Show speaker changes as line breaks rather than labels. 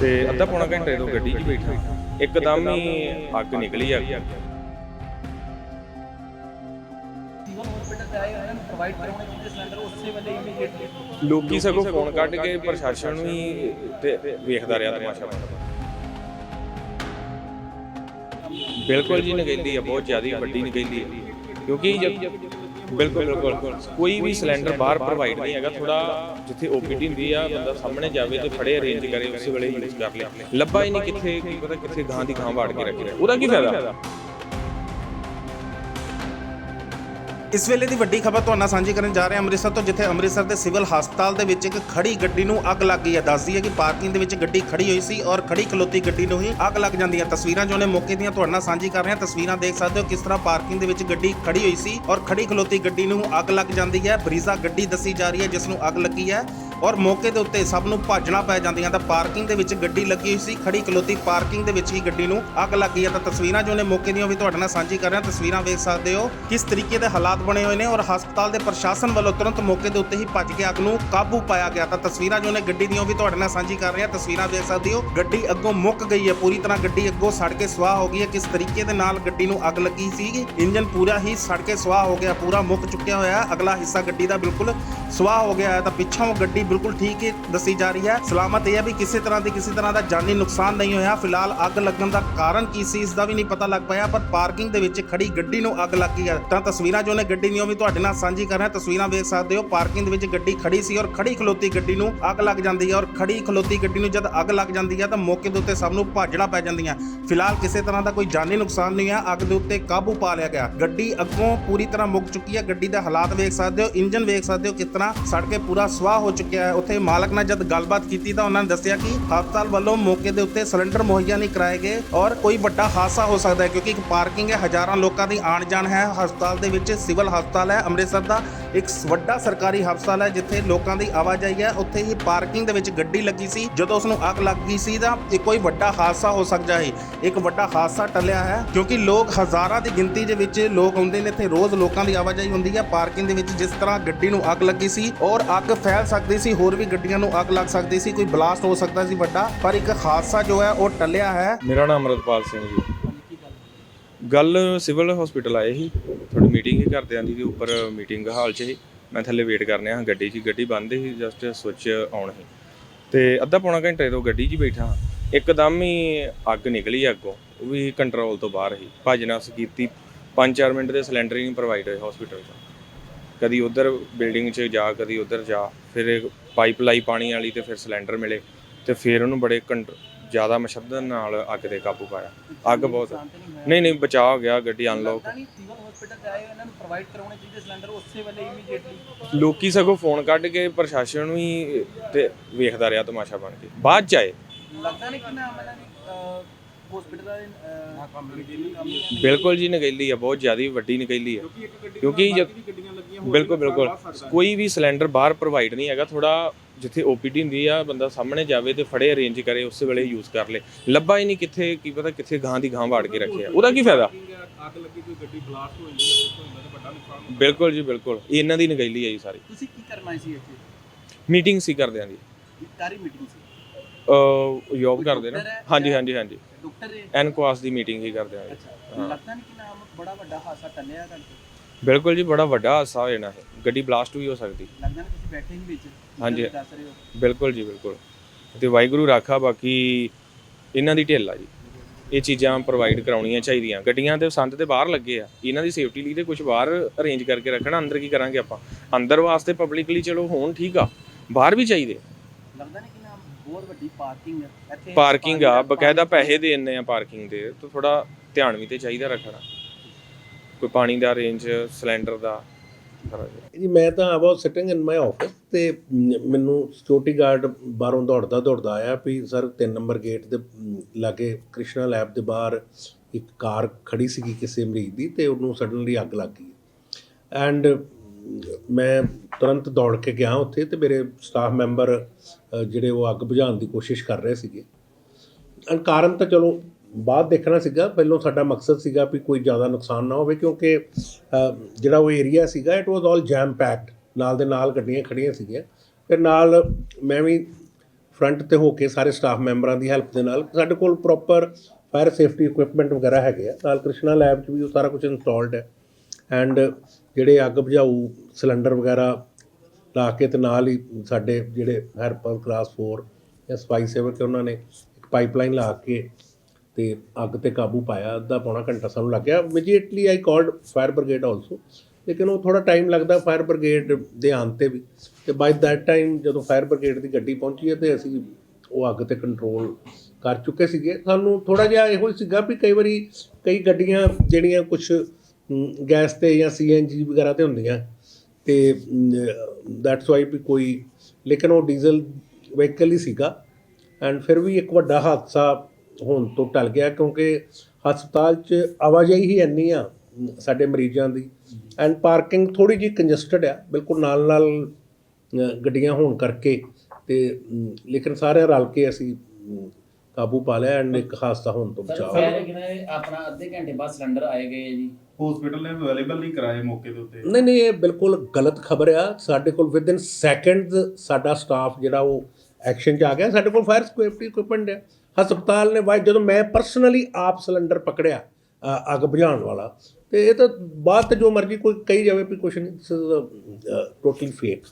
ਤੇ ਅੱਧਾ ਪੌਣਾ ਘੰਟੇ ਤੋਂ ਗੱਡੀ 'ਚ ਬੈਠਾ ਇੱਕਦਮ ਹੀ ਅੱਗ ਨਿਕਲੀ ਆ ਲੋਕੀ ਸਗੋਂ ਫੋਨ ਕੱਢ ਕੇ ਪ੍ਰਸ਼ਾਸਨ ਨੂੰ ਹੀ ਤੇ ਵੇਖਦਾ ਰਿਹਾ ਤਮਾਸ਼ਾ। ਬਿਲਕੁਲ ਜੀ ਨਗੈਲੀ ਆ, ਬਹੁਤ ਜ਼ਿਆਦਾ ਵੱਡੀ ਨਗੈਲੀ ਹੈ ਕਿਉਂਕਿ ਬਿਲਕੁਲ ਬਿਲਕੁਲ ਕੋਈ ਵੀ ਸਿਲੰਡਰ ਬਾਹਰ ਪ੍ਰੋਵਾਈਡ ਨਹੀਂ ਹੈਗਾ ਥੋੜਾ ਜਿੱਥੇ ਓਪੀਡੀ ਹੁੰਦੀ ਆ, ਬੰਦਾ ਸਾਹਮਣੇ ਜਾਵੇ ਤੇ ਫੜੇ ਅਰੇਂਜ ਕਰੇ, ਉਸੇ ਵੇਲੇ ਯੂਜ਼ ਕਰ ਲਿਆ ਲੱਭਾ ਹੀ ਨਹੀਂ ਕਿੱਥੇ, ਕੀ ਪਤਾ ਕਿੱਥੇ ਗਾਂ ਦੀ ਗਾਂ ਵਾੜ ਕੇ ਰੱਖਿਆ ਉਹਦਾ ਕੀ ਫਾਇਦਾ?
ਇਸ ਵੇਲੇ ਦੀ ਵੱਡੀ ਖਬਰ ਤੁਹਾਨੂੰ ਸਾਂਝੀ ਕਰਨ ਜਾ ਰਹੇ ਹਾਂ ਅੰਮ੍ਰਿਤਸਰ ਤੋਂ, ਜਿੱਥੇ ਅੰਮ੍ਰਿਤਸਰ ਦੇ ਸਿਵਲ ਹਸਪਤਾਲ ਦੇ ਵਿੱਚ ਇੱਕ ਖੜੀ ਗੱਡੀ ਨੂੰ ਅੱਗ ਲੱਗ ਗਈ ਹੈ। ਦੱਸਦੀ ਹੈ ਕਿ ਪਾਰਕਿੰਗ ਦੇ ਵਿੱਚ ਗੱਡੀ ਖੜੀ ਹੋਈ ਸੀ ਔਰ ਖੜੀ ਖਲੋਤੀ ਗੱਡੀ ਨੂੰ ਹੀ ਅੱਗ ਲੱਗ ਜਾਂਦੀ ਹੈ। ਤਸਵੀਰਾਂ ਜੋ ਨੇ ਮੌਕੇ ਦੀਆਂ ਤੁਹਾਡੇ ਨਾਲ ਸਾਂਝੀ ਕਰ ਰਹੇ ਹਾਂ। ਤਸਵੀਰਾਂ ਦੇਖ ਸਕਦੇ ਹੋ ਕਿਸ ਤਰ੍ਹਾਂ ਪਾਰਕਿੰਗ ਦੇ ਵਿੱਚ ਗੱਡੀ ਖੜੀ ਹੋਈ ਸੀ ਔਰ ਖੜੀ ਖਲੋਤੀ ਗੱਡੀ ਨੂੰ ਅੱਗ ਲੱਗ ਜਾਂਦੀ ਹੈ। ਬਰੀਜ਼ਾ ਗੱਡੀ ਦੱਸੀ ਜਾ ਰਹੀ ਹੈ, ਜਿਸ ਨੂੰ ਅੱਗ ਲੱਗੀ ਹੈ। ਔਰ ਮੌਕੇ ਦੇ ਉੱਤੇ ਸਭ ਨੂੰ ਭੱਜਣਾ ਪੈ ਜਾਂਦੀਆਂ ਤਾਂ ਪਾਰਕਿੰਗ ਦੇ ਵਿੱਚ ਗੱਡੀ ਲੱਗੀ ਹੋਈ ਸੀ ਖੜੀ ਖਲੋਤੀ ਪਾਰਕਿੰਗ ਦੇ ਵਿੱਚ ਹੀ ਗੱਡੀ ਨੂੰ ਅੱਗ ਲੱਗ ਗਈ ਹੈ। ਤਾਂ ਤਸਵੀਰਾਂ ਜੋ ਨੇ ਮੌਕੇ ਦੀਆਂ ਵੀ ਤੁਹਾਡੇ ਨਾਲ ਸਾਂਝੀ ਕਰ ਰਹੇ। ਤਸਵੀਰਾਂ ਵੇਖ ਸਕਦੇ ਹੋ ਕਿਸ ਤਰੀਕੇ ਦੇ ਹਾਲਾਤ ਬਣੇ ਹੋਏ ਨੇ ਔਰ ਹਸਪਤਾਲ ਦੇ ਪ੍ਰਸ਼ਾਸਨ ਵੱਲੋਂ ਤੁਰੰਤ ਮੌਕੇ ਦੇ ਉੱਤੇ ਹੀ ਭੱਜ ਕੇ ਅੱਗ ਨੂੰ ਕਾਬੂ ਪਾਇਆ ਗਿਆ। ਤਾਂ ਤਸਵੀਰਾਂ ਜੋ ਨੇ ਗੱਡੀ ਦੀਆਂ ਵੀ ਤੁਹਾਡੇ ਨਾਲ ਸਾਂਝੀ ਕਰ ਰਹੇ। ਤਸਵੀਰਾਂ ਦੇਖ ਸਕਦੇ ਹੋ, ਗੱਡੀ ਅੱਗੋਂ ਮੁੱਕ ਗਈ ਹੈ। ਪੂਰੀ ਤਰ੍ਹਾਂ ਗੱਡੀ ਅੱਗੋਂ ਸੜ ਕੇ ਸਵਾਹ ਹੋ ਗਈ ਹੈ। ਕਿਸ ਤਰੀਕੇ ਦੇ ਨਾਲ ਗੱਡੀ ਨੂੰ ਅੱਗ ਲੱਗੀ ਸੀ? ਇੰਜਨ ਪੂਰਾ ਹੀ ਸੜ ਕੇ ਸਵਾਹ ਹੋ ਗਿਆ, ਪੂਰਾ ਮੁੱਕ ਚੁੱਕਿਆ ਹੋਇਆ ਅਗਲਾ ਹਿੱਸਾ ਗੱਡੀ ਦਾ ਬਿਲਕੁਲ ਸਵਾਹ ਹੋ ਗਿਆ ਹੈ। ਤਾਂ ਪਿੱਛੋਂ ਗੱਡੀ ਬਿਲਕੁਲ ਠੀਕ ਹੀ ਦੱਸੀ ਜਾ ਰਹੀ ਹੈ। ਸਲਾਮਤ ਇਹ ਹੈ ਵੀ ਕਿਸੇ ਤਰ੍ਹਾਂ ਦੀ ਕਿਸੇ ਤਰ੍ਹਾਂ ਦਾ ਜਾਨੀ ਨੁਕਸਾਨ ਨਹੀਂ ਹੋਇਆ। ਫਿਲਹਾਲ ਅੱਗ ਲੱਗਣ ਦਾ ਕਾਰਨ ਕੀ ਸੀ, ਇਸ ਦਾ ਵੀ ਨਹੀਂ ਪਤਾ ਲੱਗ ਪਾਇਆ, ਪਰ ਪਾਰਕਿੰਗ ਦੇ ਵਿੱਚ ਖੜੀ ਗੱਡੀ ਨੂੰ ਅੱਗ ਲੱਗੀ ਹੈ। ਤਾਂ ਤਸਵੀਰਾਂ ਜੋ ਨੇ ਗੱਡੀ ਦੀਆਂ ਵੀ ਤੁਹਾਡੇ ਨਾਲ ਸਾਂਝੀ ਕਰ ਰਿਹਾ। ਤਸਵੀਰਾਂ ਵੇਖ ਸਕਦੇ ਹੋ, ਪਾਰਕਿੰਗ ਦੇ ਵਿੱਚ ਗੱਡੀ ਖੜੀ ਸੀ ਔਰ ਖੜੀ ਖਲੋਤੀ ਗੱਡੀ ਨੂੰ ਅੱਗ ਲੱਗ ਜਾਂਦੀ ਹੈ ਔਰ ਖੜੀ ਖਲੋਤੀ ਗੱਡੀ ਨੂੰ ਜਦ ਅੱਗ ਲੱਗ ਜਾਂਦੀ ਹੈ ਤਾਂ ਮੌਕੇ ਦੇ ਉੱਤੇ ਸਭ ਨੂੰ ਭਾਜੜਾ ਪੈ ਜਾਂਦੀਆਂ। ਫਿਲਹਾਲ ਕਿਸੇ ਤਰ੍ਹਾਂ ਦਾ ਕੋਈ ਜਾਨੀ ਨੁਕਸਾਨ ਨਹੀਂ ਹੈ ਅੱਗ ਦੇ ਉੱਤੇ ਕਾਬੂ ਪਾ ਲਿਆ ਗਿਆ। ਗੱਡੀ ਅੱਗੋਂ ਪੂਰੀ ਤਰ੍ਹਾਂ ਮੁੱਕ ਚੁੱਕੀ ਹੈ। ਗੱਡੀ ਦੇ ਹਾਲਾਤ ਵੇਖ ਸਕਦੇ ਹੋ, ਇੰਜਨ ਵੇਖ ਸਕਦੇ ਹੋ ਕਿਸ ਤਰ੍ਹਾਂ ਸੜ ਕੇ ਪੂਰਾ ਸਵਾਹ ਹੋ ਚੁੱਕਿਆ ਹੈ ਉੱਥੇ ਮਾਲਕ ਨਾਲ ਜਦ ਗੱਲਬਾਤ ਕੀਤੀ ਤਾਂ ਉਹਨਾਂ ਨੇ ਦੱਸਿਆ ਕਿ ਹਸਪਤਾਲ ਵੱਲੋਂ ਮੌਕੇ ਦੇ ਉੱਤੇ ਸਿਲੰਡਰ ਮੁਹੱਈਆ ਨਹੀਂ ਕਰਾਏ ਗਏ ਔਰ ਕੋਈ ਵੱਡਾ ਹਾਦਸਾ ਹੋ ਸਕਦਾ ਹੈ ਕਿਉਂਕਿ ਇੱਕ ਪਾਰਕਿੰਗ ਹੈ, ਹਜ਼ਾਰਾਂ ਲੋਕਾਂ ਦੀ ਆਣ ਜਾਣ ਹੈ। ਹਸਪਤਾਲ ਦੇ ਵਿੱਚ ਸਿਵਲ ਹਸਪਤਾਲ ਹੈ, ਅੰਮ੍ਰਿਤਸਰ ਦਾ। ਇੱਕ ਵੱਡਾ ਸਰਕਾਰੀ ਹਸਪਤਾਲ ਹੈ, ਜਿੱਥੇ ਲੋਕਾਂ ਦੀ ਆਵਾਜਾਈ ਹੈ। ਉੱਥੇ ਹੀ ਪਾਰਕਿੰਗ ਦੇ ਵਿੱਚ ਗੱਡੀ ਲੱਗੀ ਸੀ, ਜਦੋਂ ਉਸ ਨੂੰ ਅੱਗ ਲੱਗ ਗਈ ਸੀ ਤਾਂ ਇਹ ਕੋਈ ਵੱਡਾ ਹਾਦਸਾ ਹੋ ਸਕਦਾ ਹੈ ਇੱਕ ਵੱਡਾ ਹਾਦਸਾ ਟਲਿਆ ਹੈ, ਕਿਉਂਕਿ ਲੋਕ ਹਜ਼ਾਰਾਂ ਦੀ ਗਿਣਤੀ ਦੇ ਵਿੱਚ ਲੋਕ ਆਉਂਦੇ ਨੇ, ਇੱਥੇ ਰੋਜ਼ ਲੋਕਾਂ ਦੀ ਆਵਾਜਾਈ ਹੁੰਦੀ ਹੈ। ਪਾਰਕਿੰਗ ਦੇ ਵਿੱਚ ਜਿਸ ਤਰ੍ਹਾਂ ਗੱਡੀ ਨੂੰ ਅੱਗ ਲੱਗੀ ਸੀ ਔਰ ਅੱਗ ਫੈਲ ਸਕਦੀ ਸੀ, ਹੋਰ ਵੀ ਗੱਡੀਆਂ ਨੂੰ ਅੱਗ ਲੱਗ ਸਕਦੀ ਸੀ, ਕੋਈ ਬਲਾਸਟ ਹੋ ਸਕਦਾ ਸੀ ਵੱਡਾ। ਪਰ ਇੱਕ ਹਾਦਸਾ ਜੋ ਹੈ, ਉਹ ਟਲਿਆ ਹੈ।
ਮੇਰਾ ਨਾਮ ਅਮਰਤਪਾਲ ਸਿੰਘ ਜੀ। ਗੱਲ ਸਿਵਲ ਹਸਪੀਟਲ ਆਏ ਸੀ। ਤੁਹਾਡੀ ਮੀਟਿੰਗ ਹੀ ਘਰਦਿਆਂ ਦੀ ਉੱਪਰ ਮੀਟਿੰਗ ਹਾਲ 'ਚ ਸੀ। ਮੈਂ ਥੱਲੇ ਵੇਟ ਕਰਨੇ ਆ, ਗੱਡੀ 'ਚ, ਗੱਡੀ ਬੰਦ ਸੀ ਜਸਟ ਸਵਿਚ ਆਨ ਸੀ। ਤੇ ਅੱਧਾ ਪੌਣਾ ਘੰਟੇ ਤੋਂ ਗੱਡੀ 'ਚ ਹੀ ਬੈਠਾ ਇੱਕਦਮ ਹੀ ਅੱਗ ਨਿਕਲੀ ਅੱਗੋਂ, ਉਹ ਵੀ ਕੰਟਰੋਲ ਤੋਂ ਬਾਹਰ ਸੀ। ਭੱਜਣਾ ਕੀਤੀ 5-4 ਮਿੰਟ ਦੇ ਸਿਲੰਡਰ ਹੀ ਨਹੀਂ ਪ੍ਰੋਵਾਈਡ ਹੋਏ ਹਸਪੀਟਲ 'ਚ। ਕਦੀ ਉਧਰ ਬਿਲਡਿੰਗ 'ਚ ਜਾ, ਕਦੀ ਉਧਰ ਜਾ, ਫਿਰ ਪਾਈਪ ਲਾਈ ਪਾਣੀ ਵਾਲੀ ਤੇ ਫਿਰ ਸਿਲੰਡਰ ਮਿਲੇ। ਤੇ ਫਿਰ ਉਹਨੂੰ ਬੜੇ ਕੰਟ ਜ਼ਿਆਦਾ ਮਸ਼ੱਦਦ ਨਾਲ ਅੱਗ ਤੇ ਕਾਬੂ ਪਾਇਆ। ਅੱਗ ਬਹੁਤ ਨਹੀਂ ਨਹੀਂ ਬਚਾਅ ਹੋ ਗਿਆ ਗੱਡੀ ਅਨਲੌਕ
ਪਤਾ ਨਹੀਂ ਸਿਵਲ ਹਸਪੀਟਲ ਤੇ ਆਏ ਉਹਨਾਂ ਨੂੰ ਪ੍ਰੋਵਾਈਡ ਕਰਾਉਣੇ ਚਾਹੀਦੇ ਸਿਲੰਡਰ ਉਸੇ ਵੇਲੇ ਇਮੀਡੀਏਟਲੀ
ਲੋਕੀ ਸਗੋਂ ਫੋਨ ਕੱਢ ਕੇ ਪ੍ਰਸ਼ਾਸਨ ਨੂੰ ਹੀ ਤੇ ਵੇਖਦਾ ਰਿਹਾ ਤਮਾਸ਼ਾ ਬਣ ਕੇ। ਬਾਅਦ ਚ ਆਏ।
ਲੱਗਦਾ ਨਹੀਂ ਕਿ ਨਾ ਮਤਲਬ ਹਸਪੀਟਲ ਦਾ ਨਾ ਕੰਮ ਨਹੀਂ
ਬਿਲਕੁਲ ਜੀ ਨਗੈਲੀ ਆ ਬਹੁਤ ਜ਼ਿਆਦਾ ਵੱਡੀ ਨਗੈਲੀ ਆ। ਕਿਉਂਕਿ ਜਦ- ਬਿਲਕੁਲ ਬਿਲਕੁਲ। ਕੋਈ ਵੀ ਸਿਲੰਡਰ ਬਾਹਰ ਪ੍ਰੋਵਾਈਡ ਨਹੀਂ ਹੈਗਾ ਥੋੜਾ ਜਿੱਥੇ ਓਪੀਡੀ ਹੁੰਦੀ ਆ ਬੰਦਾ ਸਾਹਮਣੇ ਜਾਵੇ ਤੇ ਫੜੇ ਅਰੇਂਜ ਕਰੇ ਉਸੇ ਵੇਲੇ ਯੂਜ਼ ਕਰ ਲੇ। ਲੱਭਾ ਹੀ ਨਹੀਂ ਕਿੱਥੇ ਕੀ ਪਤਾ ਕਿੱਥੇ ਗਾਂ ਦੀ ਗਾਂ ਵਾੜ ਕੇ ਰੱਖਿਆ ਉਹਦਾ ਕੀ ਫਾਇਦਾ?
ਅੱਗ ਲੱਗੀ ਕੋਈ ਗੱਡੀ ਬਲਾਸਟ ਹੋ ਜਾਂਦੀ ਹੈ ਹੁੰਦਾ ਤਾਂ ਵੱਡਾ ਨੁਕਸਾਨ
ਬਿਲਕੁਲ ਜੀ ਬਿਲਕੁਲ। ਇਹ ਇਹਨਾਂ ਦੀ ਨਗੈਲੀ ਆ ਜੀ ਸਾਰੀ।
ਤੁਸੀਂ ਕੀ ਕਰਨਾ ਸੀ ਇੱਥੇ?
ਮੀਟਿੰਗ ਸੀ ਕਰਦਿਆਂ ਦੀ।
ਕਾਰੀ ਮੀਟਿੰਗ ਸੀ?
ਅ ਜੌਬ ਕਰਦੇ ਨਾ।
ਹੈ
ਹਾਂਜੀ ਹਾਂਜੀ ਹਾਂਜੀ।
ਡਾਕਟਰ ਹੈ?
ਐਨਕੁਆਸ ਦੀ ਮੀਟਿੰਗ ਹੀ ਕਰਦੇ ਆ
ਅੱਛਾ ਲੱਗਦਾ ਨਹੀਂ ਕਿ ਨਾਮ ਬੜਾ ਵੱਡਾ ਹਾਦਸਾ ਟਲਿਆ ਕਰਕੇ
ਬਿਲਕੁਲ ਜੀ ਬੜਾ ਵੱਡਾ ਹਾਦਸਾ ਹੋ ਜਾਣਾ ਹੈ ਗੱਡੀ ਬਲਾਸਟ ਵੀ ਹੋ ਸਕਦੀ।
ਲੱਗਦਾ ਨਹੀਂ ਤੁਸੀਂ ਬੈਠੇ ਹੀ ਵਿੱਚ
ਹਾਂਜੀ।
ਜਿੱਦਾਂ ਦੱਸ ਰਹੇ ਹੋ।
ਬਿਲਕੁਲ ਜੀ ਬਿਲਕੁਲ। ਤੇ ਵਾਹਿਗੁਰੂ ਰਾਖਾ ਬਾਕੀ ਇਹਨਾਂ ਦੀ ਢਿੱਲ ਆ ਜੀ। ਇਹ ਚੀਜ਼ਾਂ ਪ੍ਰੋਵਾਈਡ ਕਰਾਉਣੀਆਂ ਚਾਹੀਦੀਆਂ। ਗੱਡੀਆਂ ਤੇ ਸੰਦ ਤੇ ਬਾਹਰ ਲੱਗੇ ਆ। ਇਹਨਾਂ ਦੀ ਸੇਫਟੀ ਲਈ ਤੇ ਕੁਝ ਬਾਹਰ ਅਰੇਂਜ ਕਰਕੇ ਰੱਖਣਾ ਅੰਦਰ ਕੀ ਕਰਾਂਗੇ ਆਪਾਂ? ਅੰਦਰ ਵਾਸਤੇ ਪਬਲਿਕਲੀ ਚਲੋ ਹੋਣ ਠੀਕ ਆ। ਬਾਹਰ ਵੀ ਚਾਹੀਦੇ
ਲੱਗਦਾ ਨਹੀਂ ਕਿ ਨਾਮ ਬਹੁਤ ਵੱਡੀ ਪਾਰਕਿੰਗ ਇੱਥੇ
ਪਾਰਕਿੰਗ ਆ ਬਕਾਇਦਾ ਪੈਸੇ ਦੇ ਇੰਨੇ ਆ ਪਾਰਕਿੰਗ ਦੇ ਤਾਂ ਥੋੜਾ ਧਿਆਨ ਵੀ ਤੇ ਚਾਹੀਦਾ ਰੱਖਣਾ। ਕੋਈ ਪਾਣੀ ਦਾ ਅਰੇਂਜ ਸਿਲੰਡਰ ਦਾ ਜੀ।
ਮੈਂ ਤਾਂ ਆ ਵਾਸ ਸਿਟਿੰਗ ਇਨ ਮਾਈ ਆਫਿਸ ਤੇ ਮੈਨੂੰ ਸਿਕਿਉਰਿਟੀ ਗਾਰਡ ਬਾਹਰੋਂ ਦੌੜਦਾ ਦੌੜਦਾ ਆਇਆ ਵੀ ਸਰ 3 ਨੰਬਰ ਗੇਟ ਦੇ ਲਾਗੇ ਕ੍ਰਿਸ਼ਨਾ ਲੈਬ ਦੇ ਬਾਹਰ ਇੱਕ ਕਾਰ ਖੜੀ ਸੀਗੀ ਕਿਸੇ ਮਰੀਜ਼ ਦੀ ਤੇ ਉਹਨੂੰ ਸਡਨਲੀ ਅੱਗ ਲੱਗ ਗਈ ਐਂਡ ਮੈਂ ਤੁਰੰਤ ਦੌੜ ਕੇ ਗਿਆ ਉੱਥੇ ਤੇ ਮੇਰੇ ਸਟਾਫ ਮੈਂਬਰ ਜਿਹੜੇ ਉਹ ਅੱਗ ਬੁਝਾਉਣ ਦੀ ਕੋਸ਼ਿਸ਼ ਕਰ ਰਹੇ ਸੀਗੇ ਅਨ ਕਾਰਨ ਤਾਂ ਚਲੋ ਬਾਅਦ ਦੇਖਣਾ ਸੀਗਾ, ਪਹਿਲਾਂ ਸਾਡਾ ਮਕਸਦ ਸੀਗਾ ਵੀ ਕੋਈ ਜ਼ਿਆਦਾ ਨੁਕਸਾਨ ਨਾ ਹੋਵੇ ਕਿਉਂਕਿ ਜਿਹੜਾ ਉਹ ਏਰੀਆ ਸੀਗਾ it was all jam packed ਨਾਲ ਦੇ ਨਾਲ ਗੱਡੀਆਂ ਖੜੀਆਂ ਸੀਗੀਆਂ। ਫਿਰ ਨਾਲ ਮੈਂ ਵੀ ਫਰੰਟ ਤੇ ਹੋ ਕੇ ਸਾਰੇ ਸਟਾਫ ਮੈਂਬਰਾਂ ਦੀ ਹੈਲਪ ਦੇ ਨਾਲ ਸਾਡੇ ਕੋਲ ਪ੍ਰੋਪਰ ਫਾਇਰ ਸੇਫਟੀ ਇਕਵਿਪਮੈਂਟ ਵਗੈਰਾ ਹੈਗੇ ਆ। ਨਾਲ ਕ੍ਰਿਸ਼ਨਾ ਲੈਬ 'ਚ ਵੀ ਉਹ ਸਾਰਾ ਕੁਝ ਇੰਸਟਾਲਡ ਹੈ। ਐਂਡ ਜਿਹੜੇ ਅੱਗ ਬੁਝਾਊ ਸਿਲੰਡਰ ਵਗੈਰਾ ਲਾ ਕੇ ਤੇ ਨਾਲ ਹੀ ਸਾਡੇ ਜਿਹੜੇ ਹੈਲਪਰ ਕਲਾਸ 4 ਜਾਂ ਸਫ਼ਾਈ ਸੇਵਕ ਹੈ, ਉਹਨਾਂ ਨੇ ਇੱਕ ਪਾਈਪਲਾਈਨ ਲਾ ਕੇ ਤੇ ਅੱਗ ਤੇ ਕਾਬੂ ਪਾਇਆ, ਅੱਧਾ ਪੌਣਾ ਘੰਟਾ ਸਾਨੂੰ ਲੱਗਿਆ immediately I called fire brigade also ਲੇਕਿਨ ਉਹ ਥੋੜਾ ਟਾਈਮ ਲੱਗਦਾ ਫਾਇਰ ਬ੍ਰਿਗੇਡ ਦੇ ਆਉਣ ਤੇ ਵੀ। ਤੇ ਬਾਈ ਦੈਟ ਟਾਈਮ ਜਦੋਂ ਫਾਇਰ ਬ੍ਰਿਗੇਡ ਦੀ ਗੱਡੀ ਪਹੁੰਚੀ ਹੈ ਤੇ ਅਸੀਂ ਉਹ ਅੱਗ ਤੇ ਕੰਟਰੋਲ ਕਰ ਚੁੱਕੇ ਸੀਗੇ। ਸਾਨੂੰ ਥੋੜਾ ਜਿਹਾ ਇਹੋ ਹੀ ਸੀਗਾ ਵੀ ਕਈ ਵਾਰੀ ਕਈ ਗੱਡੀਆਂ ਜਿਹੜੀਆਂ ਕੁਝ ਗੈਸ ਤੇ ਜਾਂ ਸੀਐਨਜੀ ਵਗੈਰਾ ਤੇ ਹੁੰਦੀਆਂ। ਤੇ ਦੈਟਸ ਵਾਈ ਵੀ ਕੋਈ, ਲੇਕਿਨ ਉਹ ਡੀਜ਼ਲ ਵਹੀਕਲ ਹੀ ਸੀਗਾ। ਐਂਡ ਫਿਰ ਵੀ ਇੱਕ ਵੱਡਾ ਹਾਦਸਾ ਹੋਣ ਤੋਂ ਟਲ ਗਿਆ ਕਿਉਂਕਿ ਹਸਪਤਾਲ 'ਚ ਆਵਾਜਾਈ ਹੀ ਇੰਨੀ ਆ ਸਾਡੇ ਮਰੀਜ਼ਾਂ ਦੀ। ਐਂਡ ਪਾਰਕਿੰਗ ਥੋੜੀ ਜਿਹੀ ਕੰਜਸਟਡ ਆ। ਬਿਲਕੁਲ ਨਾਲ ਨਾਲ ਗੱਡੀਆਂ ਹੋਣ ਕਰਕੇ ਤੇ ਲੇਕਿਨ ਸਾਰੇ ਰਲ ਕੇ ਅਸੀਂ ਕਾਬੂ ਪਾ ਲਿਆ ਐਂਡ ਇੱਕ ਹਾਦਸਾ ਹੋਣ ਤੋਂ
ਸਰ
ਬਚਾਅ
ਇਹ ਆਪਣਾ ਅੱਧੇ ਘੰਟੇ ਬਾਅਦ ਸਿਲੰਡਰ ਆਏ ਗਏ ਜੀ?
ਹਸਪੀਟਲ ਨੇ ਅਵੇਲੇਬਲ ਨਹੀਂ ਕਰਾਏ ਮੌਕੇ ਦੇ ਉੱਤੇ।
ਨਹੀਂ ਨਹੀਂ ਇਹ ਬਿਲਕੁਲ ਗਲਤ ਖਬਰ ਆ। ਸਾਡੇ ਕੋਲ ਵਿਦ ਇਨ ਸੈਕਿੰਡਸ ਸਾਡਾ ਸਟਾਫ ਜਿਹੜਾ ਉਹ ਐਕਸ਼ਨ 'ਚ ਆ ਗਿਆ। ਸਾਡੇ ਕੋਲ ਫਾਇਰ ਸੇਫਟੀ ਇਕਵਿਪਮੈਂਟ ਹੈ ਹਸਪਤਾਲ ਨੇ ਵਾਈ ਜਦੋਂ ਮੈਂ ਪਰਸਨਲੀ ਆਪ ਸਿਲੰਡਰ ਪਕੜਿਆ ਅੱਗ ਬੁਝਾਉਣ ਵਾਲਾ, ਤੇ ਇਹ ਤਾਂ ਬਾਅਦ ਤੇ ਜੋ ਮਰਜ਼ੀ ਕੋਈ ਕਹੀ ਜਾਵੇ ਵੀ ਕੁਛ ਨਹੀਂ ਟੋਟਲੀ ਫੇਕ